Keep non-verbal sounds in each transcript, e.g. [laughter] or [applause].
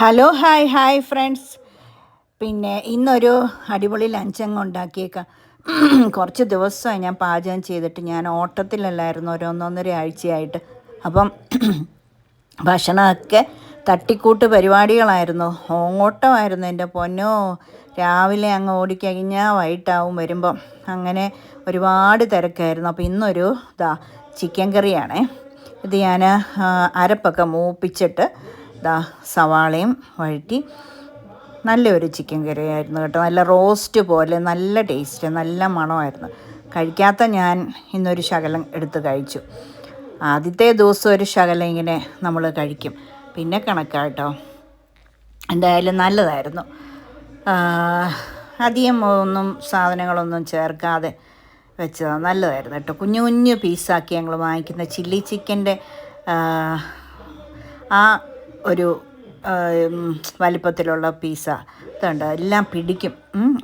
Hello hi hi friends പിന്നെ ഇന്നൊരു അടിപൊളി ലഞ്ചങ്ങ് ഉണ്ടാക്കിയേക്കാം. [clears throat] കുറച്ച് ദിവസമായി ഞാൻ പാചകം ചെയ്തിട്ട് ഞാൻ ഓട്ടത്തിലല്ലായിരുന്നു ഒരു ഒന്നൊന്നര ആഴ്ചയായിട്ട്. അപ്പം [clears throat] ഭക്ഷണമൊക്കെ തട്ടിക്കൂട്ട് പരിപാടികളായിരുന്നു. ഓട്ടമായിരുന്നു എന്റെ പൊന്നോ. രാവിലെ അങ്ങ് ഓടിക്കഴിഞ്ഞാൽ വൈകിട്ടാവും വരുമ്പം അങ്ങനെ ഒരുപാട് തിരക്കായിരുന്നു. അപ്പോൾ ഇന്നൊരു ഇതാ ചിക്കൻ കറിയാണേ ഇത് ഞാൻ അരപ്പൊക്കെ മൂപ്പിച്ചിട്ട് ദാ സവാളയും വഴറ്റി നല്ലൊരു ചിക്കൻ കറി ആയിരുന്നു കേട്ടോ. നല്ല റോസ്റ്റ് പോലെ നല്ല ടേസ്റ്റ് നല്ല മണമായിരുന്നു. കഴിക്കാത്ത ഞാൻ ഇന്നൊരു ശകലം എടുത്ത് കഴിച്ചു. ആദ്യത്തെ ദിവസം ഒരു ശകലം ഇങ്ങനെ നമ്മൾ കഴിക്കും. പിന്നെ കണക്കാട്ടോ. എന്തായാലും നല്ലതായിരുന്നു. അധികം ഒന്നും സാധനങ്ങളൊന്നും ചേർക്കാതെ വെച്ചതാണ് നല്ലതായിരുന്നു കേട്ടോ. കുഞ്ഞു കുഞ്ഞു പീസാക്കി ഞങ്ങൾ വാങ്ങിക്കുന്ന ചില്ലി ചിക്കന്റെ ആ ഒരു വലിപ്പത്തിലുള്ള പീസ ഇതുണ്ട്. എല്ലാം പിടിക്കും.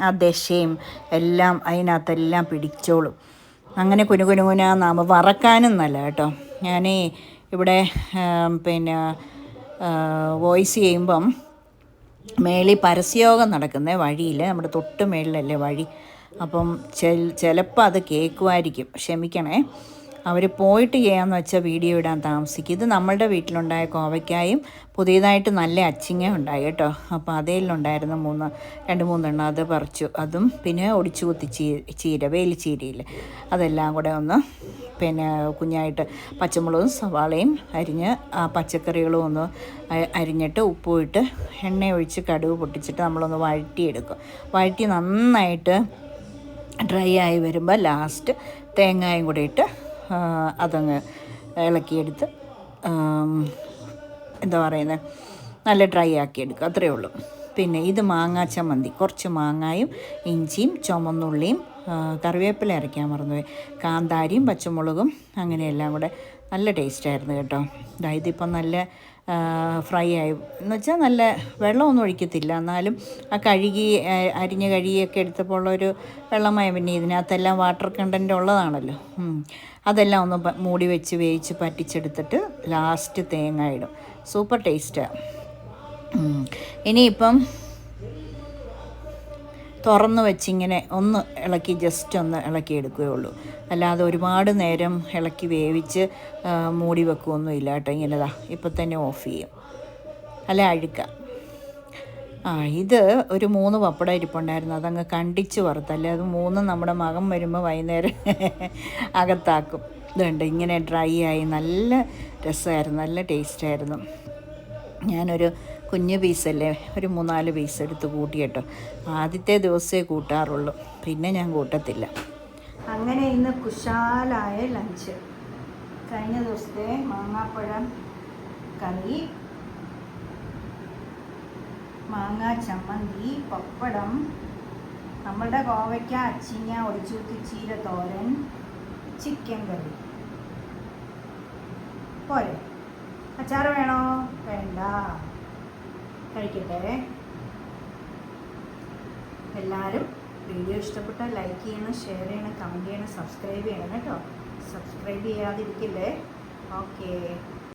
ആ ദശയും എല്ലാം അതിനകത്തെല്ലാം പിടിച്ചോളും. അങ്ങനെ കുനു കുനു കുനാന്നാകുമ്പോൾ വറക്കാനും നല്ല കേട്ടോ. ഞാൻ ഇവിടെ പിന്നെ വോയിസ് ചെയ്യുമ്പം മേളിൽ പരസ്യയോഗം നടക്കുന്ന വഴിയിൽ നമ്മുടെ തൊട്ട് മേളിലല്ലേ വഴി. അപ്പം ചിലപ്പോൾ അത് കേൾക്കുമായിരിക്കും ക്ഷമിക്കണേ. അവർ പോയിട്ട് ചെയ്യാമെന്ന് വെച്ചാൽ വീഡിയോ ഇടാൻ താമസിക്കും. ഇത് നമ്മളുടെ വീട്ടിലുണ്ടായ കോവയ്ക്കായും പുതിയതായിട്ട് നല്ല അച്ചിങ്ങ ഉണ്ടായി കേട്ടോ. അപ്പോൾ അതേലുണ്ടായിരുന്ന മൂന്ന് രണ്ട് മൂന്നെണ്ണം അത് പറിച്ചു. അതും പിന്നെ ഒടിച്ചു കുത്തി ചീ ചീര വേലിച്ചീരയിൽ അതെല്ലാം കൂടെ ഒന്ന് പിന്നെ കുഞ്ഞായിട്ട് പച്ചമുളകും സവാളയും അരിഞ്ഞ് ആ പച്ചക്കറികളും ഒന്ന് അരിഞ്ഞിട്ട് ഉപ്പുമിട്ട് എണ്ണ ഒഴിച്ച് കടുവ് പൊട്ടിച്ചിട്ട് നമ്മളൊന്ന് വഴറ്റിയെടുക്കും. വഴറ്റി നന്നായിട്ട് ഡ്രൈ ആയി വരുമ്പോൾ ലാസ്റ്റ് തേങ്ങായും കൂടെ ഇട്ട് അതങ്ങ് ഇളക്കിയെടുത്ത് എന്താ പറയുന്നത് നല്ല ഡ്രൈ ആക്കി എടുക്കുക അത്രയേ ഉള്ളൂ. പിന്നെ ഇത് മാങ്ങാ ചമ്മന്തി. കുറച്ച് മാങ്ങായും ഇഞ്ചിയും ചുമന്നുള്ളിയും കറിവേപ്പില അരയ്ക്കാൻ മറന്നുപോയി. കാന്താരിയും പച്ചമുളകും അങ്ങനെയെല്ലാം കൂടെ നല്ല ടേസ്റ്റായിരുന്നു കേട്ടോ. ഇപ്പം നല്ല ഫ്രൈ ആയി. എന്ന് വെച്ചാൽ നല്ല വെള്ളമൊന്നും ഒഴിക്കത്തില്ല. എന്നാലും ആ കഴുകി അരിഞ്ഞ കഴുകിയൊക്കെ എടുത്തപ്പോൾ ഉള്ളൊരു വെള്ളമായ പിന്നെ ഇതിനകത്തെല്ലാം വാട്ടർ കണ്ടന്റ് ഉള്ളതാണല്ലോ. അതെല്ലാം ഒന്ന് മൂടി വെച്ച് വേവിച്ച് പറ്റിച്ചെടുത്തിട്ട് ലാസ്റ്റ് തേങ്ങ ഇടും. സൂപ്പർ ടേസ്റ്റാണ് ഇനിയിപ്പം തുറന്ന് വെച്ചിങ്ങനെ ഒന്ന് ഇളക്കി ജസ്റ്റ് ഒന്ന് ഇളക്കി എടുക്കുകയേ ഉള്ളൂ. അല്ലാതെ ഒരുപാട് നേരം ഇളക്കി വേവിച്ച് മൂടി വെക്കുകയൊന്നുമില്ല കേട്ടോ. ഇങ്ങനെതാ ഇപ്പം തന്നെ ഓഫ് ചെയ്യും. അല്ല അഴുക്ക. ആ ഇത് ഒരു മൂന്ന് പപ്പടം ഇരിപ്പുണ്ടായിരുന്നു അതങ്ങ് കണ്ടിച്ച് വറുത്തല്ലേ അത് മൂന്ന് നമ്മുടെ മകം വരുമ്പോൾ വൈകുന്നേരം [laughs] അകത്താക്കും. ഇതുണ്ട് ഇങ്ങനെ ഡ്രൈ ആയി നല്ല രസമായിരുന്നു നല്ല ടേസ്റ്റായിരുന്നു ഞാനൊരു കുഞ്ഞു പീസല്ലേ? ഒരു മൂന്നാൽ പീസ് എടുത്ത് കൂട്ടി കേട്ടോ. ആദ്യത്തെ ദിവസമേ കൂട്ടാറുള്ളൂ. പിന്നെ ഞാൻ കൂട്ടത്തില്ല. അങ്ങനെ ഇന്ന് കുശാലായ ലഞ്ച്. കഴിഞ്ഞ ദിവസത്തെ മാങ്ങാപ്പഴം കറി മാങ്ങ ചമ്മന്തി പപ്പടം നമ്മളുടെ കോവയ്ക്ക അച്ചിങ്ങ ഒടിച്ചൂത്തി ചീര തോരൻ ചിക്കൻ കറി. പോരെ. അച്ചാറ് വേണോ? വേണ്ട. കഴിക്കട്ടെ. എല്ലാവരും വീഡിയോ ഇഷ്ടപ്പെട്ടാൽ ലൈക്ക് ചെയ്യണം ഷെയർ ചെയ്യണം കമന്റ് ചെയ്യണം സബ്സ്ക്രൈബ് ചെയ്യണം കേട്ടോ. സബ്സ്ക്രൈബ് ചെയ്യാതിരിക്കില്ലേ? ഓക്കേ